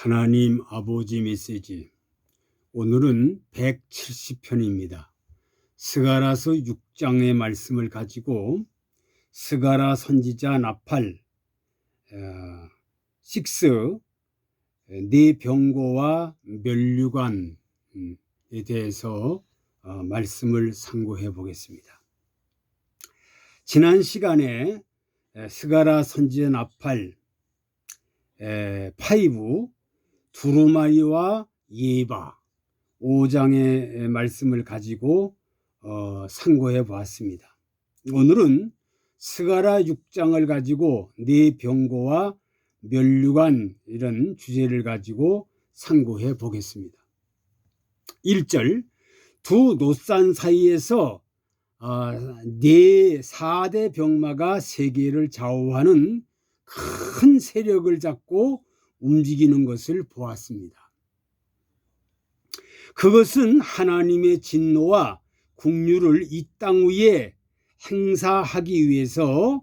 하나님 아버지 메시지. 오늘은 170편입니다. 스가라서 6장의 말씀을 가지고 스가라 선지자 나팔, 어, 식스, 네 병고와 멸류관에 대해서 어, 말씀을 상고해 보겠습니다. 지난 시간에 스가라 선지자 나팔 에, 파이브 두루마리와 예바 5장의 말씀을 가지고 어, 상고해 보았습니다. 오늘은 스가라 6장을 가지고 네 병고와 멸류관 이런 주제를 가지고 상고해 보겠습니다. 1절 두 노산 사이에서 어, 네 4대 병마가 세계를 좌우하는 큰 세력을 잡고 움직이는 것을 보았습니다. 그것은 하나님의 진노와 국류를 이 땅 위에 행사하기 위해서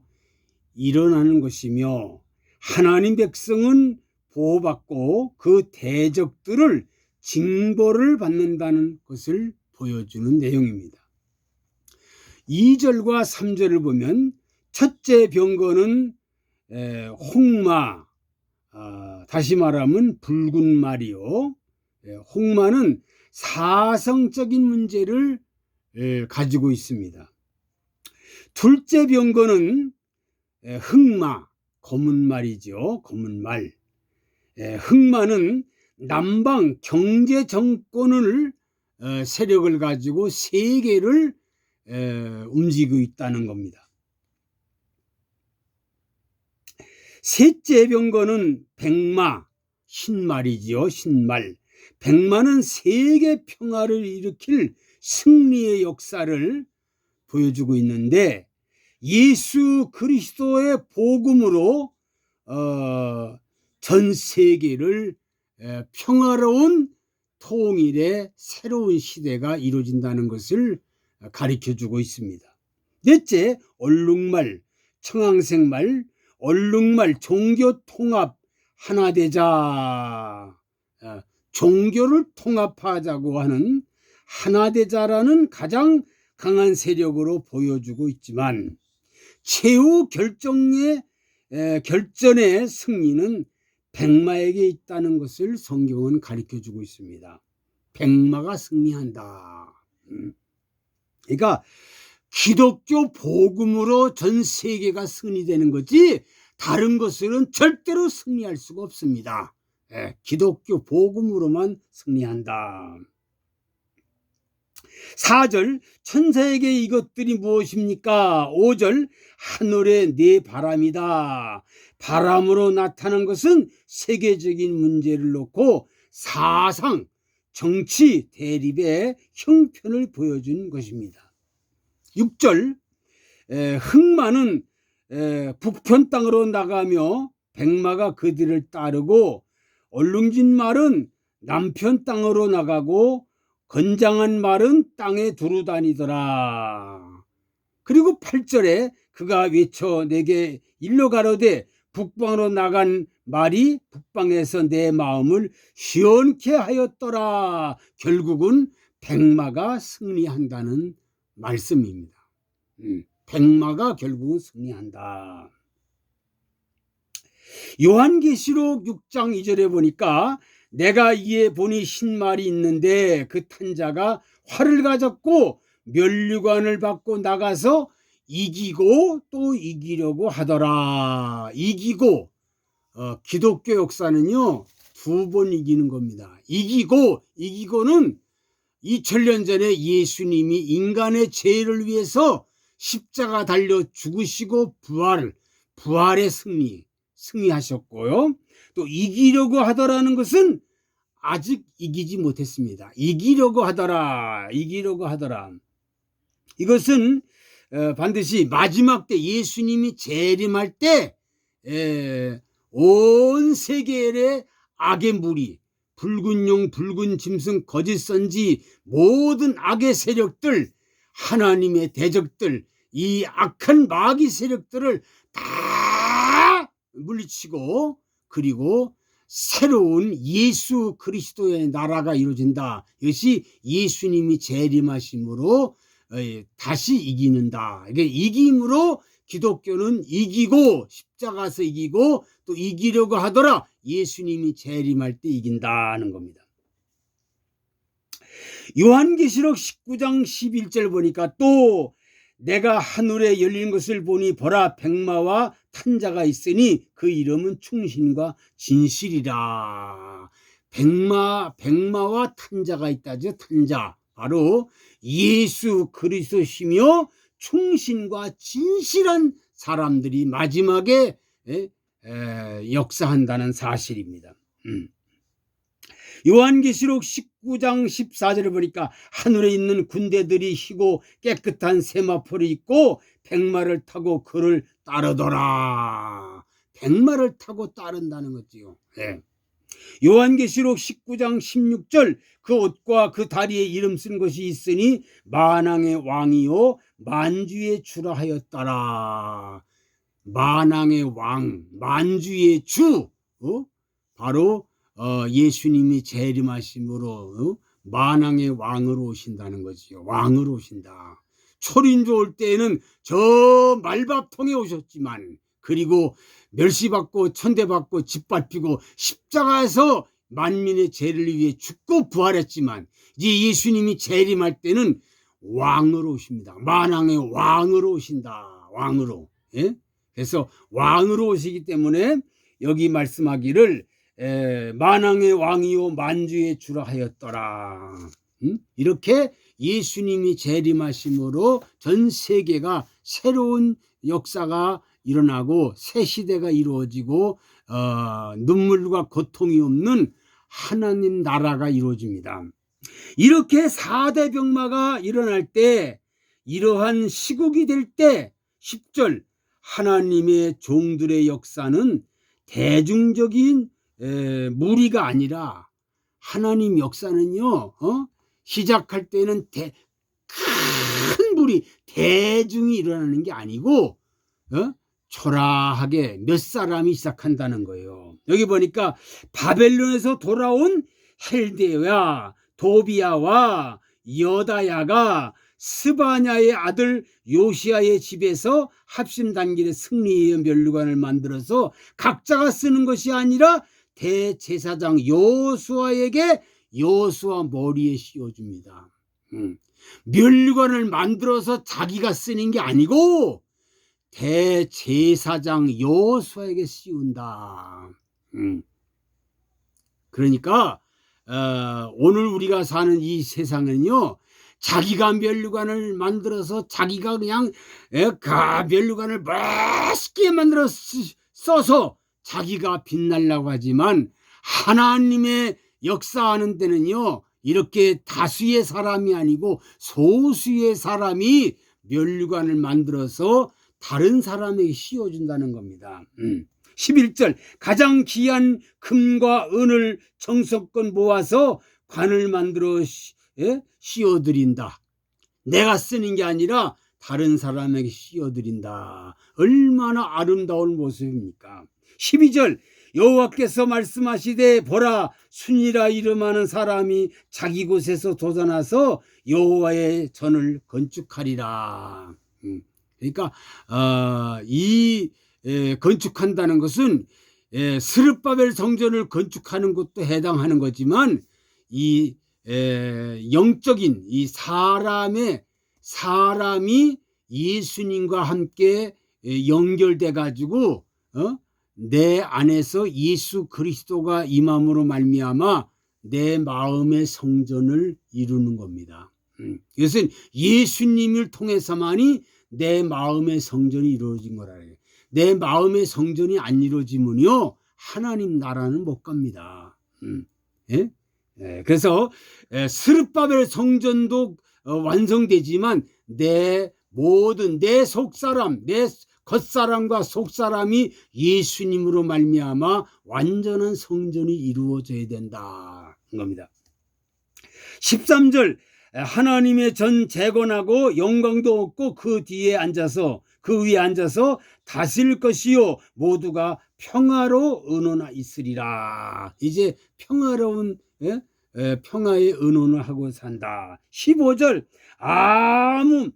일어나는 것이며 하나님 백성은 보호받고 그 대적들을 징벌을 받는다는 것을 보여주는 내용입니다. 2절과 3절을 보면 첫째 병거는 홍마, 아, 다시 말하면 붉은 말이요. 예, 홍마는 사성적인 문제를 가지고 있습니다. 둘째 병거는 흑마, 검은 말이죠. 검은 말. 흑마는 남방 경제 정권을 어, 세력을 가지고 세계를 움직이고 있다는 겁니다. 셋째 병거는 백마, 신말이지요, 신말. 백마는 세계 평화를 일으킬 승리의 역사를 보여주고 있는데 예수 그리스도의 복음으로 어, 전 세계를 에, 평화로운 통일의 새로운 시대가 이루어진다는 것을 가리켜 주고 있습니다. 넷째, 얼룩말, 청황색말, 얼룩말 종교 통합 하나 되자. 어, 종교를 통합하자고 하는 하나 되자라는 가장 강한 세력으로 보여주고 있지만 최후 결정의 결전의 승리는 백마에게 있다는 것을 성경은 가르쳐 주고 있습니다. 백마가 승리한다. 음. 그러니까 기독교 복음으로 전 세계가 승리되는 거지 다른 것으로는 절대로 승리할 수가 없습니다. 예, 기독교 복음으로만 승리한다. 4절 천사에게 이것들이 무엇입니까? 5절 하늘의 네 바람이다. 바람으로 나타난 것은 세계적인 문제를 놓고 사상, 정치 대립의 형편을 보여준 것입니다. 6절 흑마는 북편 땅으로 나가며 백마가 그들을 따르고 얼룩진 말은 남편 땅으로 나가고 건장한 말은 땅에 두루 다니더라. 그리고 8절에 그가 외쳐 내게 일로 가로되 북방으로 나간 말이 북방에서 내 마음을 시원케 하였더라. 결국은 백마가 승리한다는 말씀입니다. 음, 백마가 결국은 승리한다. 요한계시록 6장 2절에 보니까 내가 이에 보니 신말이 있는데 그 탄자가 활을 가졌고 멸류관을 받고 나가서 이기고 또 이기려고 하더라. 이기고 어, 기독교 역사는요 두 번 이기는 겁니다. 이기고 이기고는 2000년 전에 예수님이 인간의 죄를 위해서 십자가 달려 죽으시고 부활, 부활의 승리, 승리하셨고요. 또 이기려고 하더라는 것은 아직 이기지 못했습니다. 이기려고 하더라, 이기려고 하더라. 이것은 어, 반드시 마지막 때 예수님이 재림할 때 온 세계의 악의 무리, 붉은 용, 붉은 짐승, 거짓 선지 모든 악의 세력들, 하나님의 대적들, 이 악한 마귀 세력들을 다 물리치고 그리고 새로운 예수 그리스도의 나라가 이루어진다. 이것이 예수님이 재림하심으로 어, 다시 이기는다. 이게 이김으로 기독교는 이기고 십자가에서 이기고 또 이기려고 하더라. 예수님이 재림할 때 이긴다는 겁니다. 요한계시록 19장 11절 보니까 또 내가 하늘에 열린 것을 보니 보라 백마와 탄자가 있으니 그 이름은 충신과 진실이라. 백마 백마와 탄자가 있다죠. 탄자 바로 예수 그리스도시며 충신과 진실한 사람들이 마지막에 역사한다는 사실입니다. 음. 요한계시록 19장 14절을 보니까 하늘에 있는 군대들이 희고 깨끗한 세마포를 입고 백마를 타고 그를 따르더라. 백마를 타고 따른다는 거지요. 네. 요한계시록 19장 16절 그 옷과 그 다리에 이름 쓴 것이 있으니 만왕의 왕이요 만주의 주라 하였더라. 만왕의 왕, 만주의 주, 어? 바로 어, 예수님이 재림하심으로 어? 만왕의 왕으로 오신다는 거지요. 왕으로 오신다. 초린조 올 때에는 저 말밥통에 오셨지만 그리고 멸시받고 천대받고 짓밟히고 십자가에서 만민의 죄를 위해 죽고 부활했지만 이제 예수님이 재림할 때는 왕으로 오십니다. 만왕의 왕으로 오신다. 왕으로. 예? 그래서 왕으로 오시기 때문에 여기 말씀하기를 에, 만왕의 왕이요 만주의 주라 하였더라. 음? 이렇게 예수님이 재림하심으로 전 세계가 새로운 역사가 일어나고 새 시대가 이루어지고 어, 눈물과 고통이 없는 하나님 나라가 이루어집니다. 이렇게 4대 병마가 일어날 때 이러한 시국이 될 때 10절 하나님의 종들의 역사는 대중적인 에, 무리가 아니라 하나님 역사는요 어? 시작할 때는 대, 큰 무리 대중이 일어나는 게 아니고 어? 초라하게 몇 사람이 시작한다는 거예요. 여기 보니까 바벨론에서 돌아온 헬데야, 도비아와 여다야가 스바냐의 아들 요시아의 집에서 합심 단길의 승리의 멸류관을 만들어서 각자가 쓰는 것이 아니라 대제사장 요수아에게 요수아 머리에 씌워줍니다. 음. 멸류관을 만들어서 자기가 쓰는 게 아니고 대제사장 요수아에게 씌운다. 음. 그러니까 어, 오늘 우리가 사는 이 세상은요. 자기가 멸류관을 만들어서 자기가 그냥 가 멸류관을 맛있게 만들어 써서 자기가 빛날라고 하지만 하나님의 역사하는 때는요 이렇게 다수의 사람이 아니고 소수의 사람이 멸류관을 만들어서 다른 사람에게 씌워준다는 겁니다. 음. 11절 가장 귀한 금과 은을 정성껏 모아서 관을 만들어 예? 씌워드린다. 내가 쓰는 게 아니라 다른 사람에게 씌워드린다. 얼마나 아름다운 모습입니까? 12절 여호와께서 말씀하시되 보라 순이라 이름하는 사람이 자기 곳에서 돋아나서 여호와의 전을 건축하리라. 음. 그러니까 어, 이 에, 건축한다는 것은 에, 스르바벨 성전을 건축하는 것도 해당하는 거지만 이 에, 영적인 이 사람의 사람이 예수님과 함께 연결돼 가지고 어? 내 안에서 예수 그리스도가 임함으로 말미암아 내 마음의 성전을 이루는 겁니다. 음. 이것은 예수님을 통해서만이 내 마음의 성전이 이루어진 거라요. 내 마음의 성전이 안 이루어지면요 하나님 나라는 못 갑니다. 음. 예? 예, 그래서 스르바벨 성전도 어, 완성되지만 내 모든 내 속사람, 내 겉사람과 속사람이 예수님으로 말미암아 완전한 성전이 이루어져야 된다. 겁니다. 13절 하나님의 전 재건하고 영광도 없고 그 뒤에 앉아서 그 위에 앉아서 다스릴 것이요 모두가 평화로 은원하 있으리라. 이제 평화로운 예? 예, 평화의 은원을 하고 산다. 15절 아무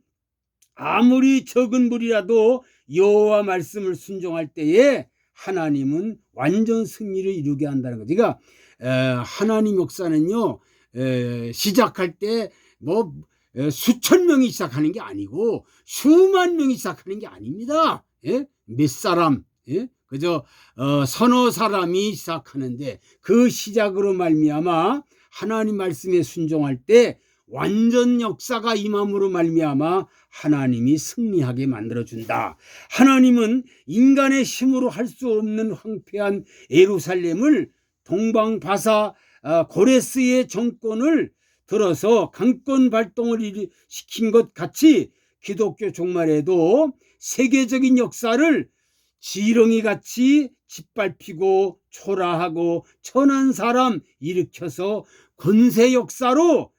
아무리 적은 물이라도 여호와 말씀을 순종할 때에 하나님은 완전 승리를 이루게 한다는 거죠. 그러니까 에, 하나님 역사는요 에, 시작할 때뭐 수천 명이 시작하는 게 아니고 수만 명이 시작하는 게 아닙니다. 예? 몇 사람 예? 그저 어, 서너 사람이 시작하는데 그 시작으로 말미암아 하나님 말씀에 순종할 때 완전 역사가 임함으로 말미암아 하나님이 승리하게 만들어 준다. 하나님은 인간의 힘으로 할 수 없는 황폐한 예루살렘을 동방 바사 아, 고레스의 정권을 들어서 강권 발동을 일- 시킨 것 같이 기독교 종말에도 세계적인 역사를 지렁이 같이 짓밟히고 초라하고 천한 사람 일으켜서 권세 역사로 어,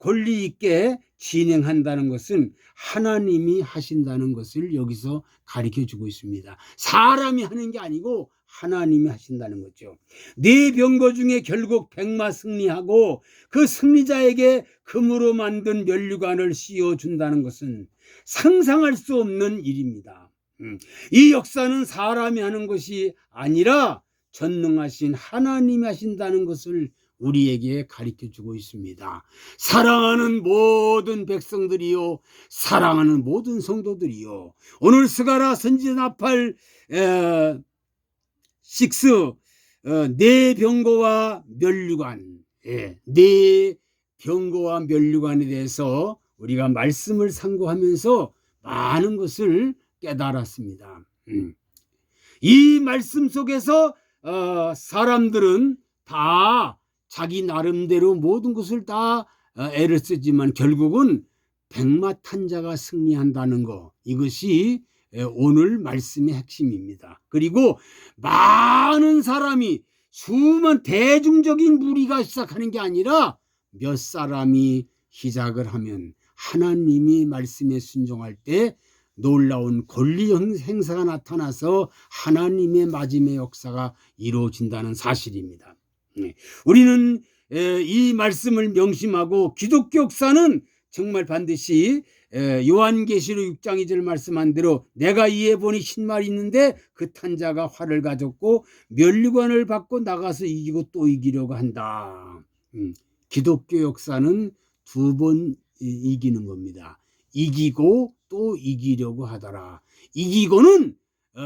권리 있게 진행한다는 것은 하나님이 하신다는 것을 여기서 가르쳐 주고 있습니다. 사람이 하는 게 아니고 하나님이 하신다는 거죠. 네 병거 중에 결국 백마 승리하고 그 승리자에게 금으로 만든 면류관을 씌워 준다는 것은 상상할 수 없는 일입니다. 음, 이 역사는 사람이 하는 것이 아니라 전능하신 하나님이 하신다는 것을 우리에게 가르쳐 주고 있습니다. 사랑하는 모든 백성들이요, 사랑하는 모든 성도들이요. 오늘 스가라 선지 나팔 에, 식스 어, 네 병거와 면류관, 예, 네 병거와 면류관에 대해서 우리가 말씀을 상고하면서 많은 것을 깨달았습니다. 음. 이 말씀 속에서 어, 사람들은 다 자기 나름대로 모든 것을 다 어, 애를 쓰지만 결국은 백마탄 자가 승리한다는 거 이것이 에, 오늘 말씀의 핵심입니다. 그리고 많은 사람이 수만 대중적인 무리가 시작하는 게 아니라 몇 사람이 시작을 하면 하나님이 말씀에 순종할 때 놀라운 권리 형- 행사가 나타나서 하나님의 마지막 역사가 이루어진다는 사실입니다. 네. 우리는 에, 이 말씀을 명심하고 기독교 역사는 정말 반드시 에, 요한계시록 6장 2절 말씀한 대로 내가 이에 보니 신말이 있는데 그 탄자가 활을 가졌고 면류관을 받고 나가서 이기고 또 이기려고 한다. 음, 기독교 역사는 두 번 이기는 겁니다. 이기고 또 이기려고 하더라. 이기고는 어,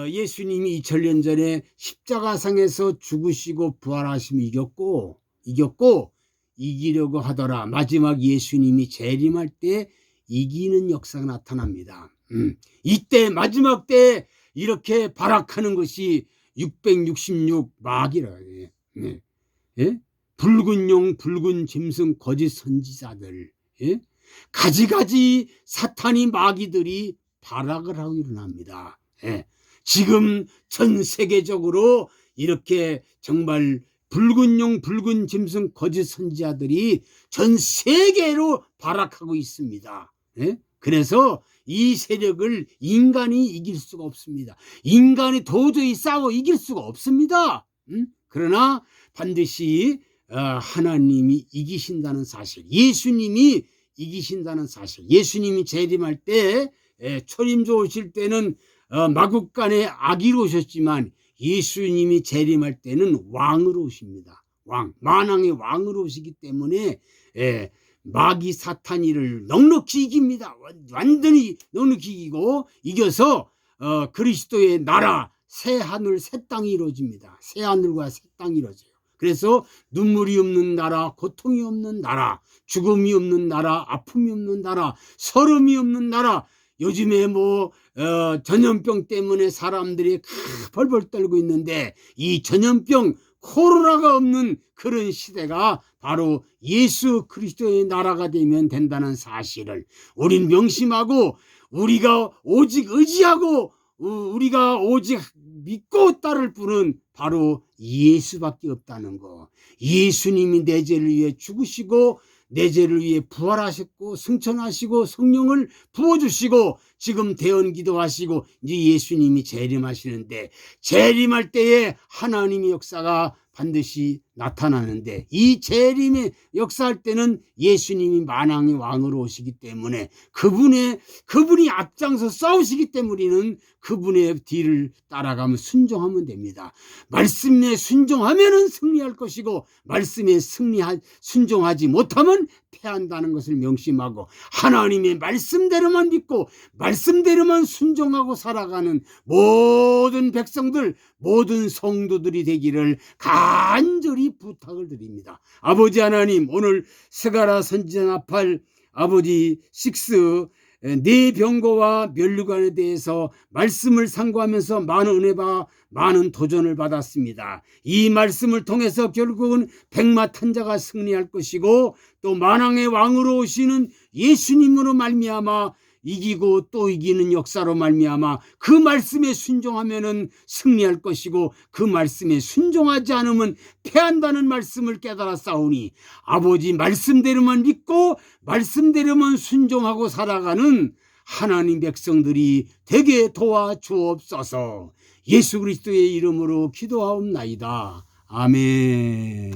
예수님이 2000년 전에 십자가상에서 죽으시고 부활하시면 이겼고 이겼고 이기려고 하더라. 마지막 예수님이 재림할 때 이기는 역사가 나타납니다. 음, 이때 마지막 때 이렇게 발악하는 것이 666 막이라 예. 네. 예? 붉은 용, 붉은 짐승, 거짓 선지자들, 예? 가지가지 사탄이 마귀들이 발악을 하고 일어납니다. 예. 지금 전 세계적으로 이렇게 정말 붉은 용, 붉은 짐승, 거짓 선지자들이 전 세계로 발악하고 있습니다. 예? 그래서 이 세력을 인간이 이길 수가 없습니다. 인간이 도저히 싸워 이길 수가 없습니다. 음? 그러나 반드시 어, 하나님이 이기신다는 사실, 예수님이 이기신다는 사실, 예수님이 재림할 때 에, 초림조 오실 때는 어, 마국간에 아기로 오셨지만 예수님이 재림할 때는 왕으로 오십니다. 왕, 만왕의 왕으로 오시기 때문에 에, 마귀 사탄이를 넉넉히 이깁니다. 완- 완전히 넉넉히 이기고 이겨서 어, 그리스도의 나라 새 하늘 새 땅이 이루어집니다. 새 하늘과 새 땅이 이루어져요. 그래서 눈물이 없는 나라, 고통이 없는 나라, 죽음이 없는 나라, 아픔이 없는 나라, 서름이 없는 나라. 요즘에 뭐 어, 전염병 때문에 사람들이 크- 벌벌 떨고 있는데 이 전염병 코로나가 없는 그런 시대가 바로 예수 그리스도의 나라가 되면 된다는 사실을 우린 명심하고 우리가 오직 의지하고 우- 우리가 오직 믿고 따를 분은 바로 예수밖에 없다는 거. 예수님이 내 죄를 위해 죽으시고 내 죄를 위해 부활하셨고 승천하시고 성령을 부어주시고 지금 대언 기도 하시고 이제 예수님이 재림하시는데 재림할 때에 하나님의 역사가 반드시 나타나는데 이 재림의 역사할 때는 예수님이 만왕의 왕으로 오시기 때문에 그분의 그분이 앞장서 싸우시기 때문에는 그분의 뒤를 따라가면 순종하면 됩니다. 말씀에 순종하면은 승리할 것이고 말씀에 승리하 순종하지 못하면 패한다는 것을 명심하고 하나님의 말씀대로만 믿고 말씀대로만 순종하고 살아가는 모든 백성들 모든 성도들이 되기를 간절히 부탁을 드립니다. 아버지 하나님 오늘 스가라 선지자 나팔 아버지 식스 네 병고와 멸류관에 대해서 말씀을 상고하면서 많은 은혜와 많은 도전을 받았습니다. 이 말씀을 통해서 결국은 백마 탄자가 승리할 것이고 또 만왕의 왕으로 오시는 예수님으로 말미암아 이기고 또 이기는 역사로 말미암아 그 말씀에 순종하면은 승리할 것이고 그 말씀에 순종하지 않으면 패한다는 말씀을 깨달아 싸우니 아버지 말씀대로만 믿고 말씀대로만 순종하고 살아가는 하나님 백성들이 되게 도와 주옵소서 예수 그리스도의 이름으로 기도하옵나이다. 아멘.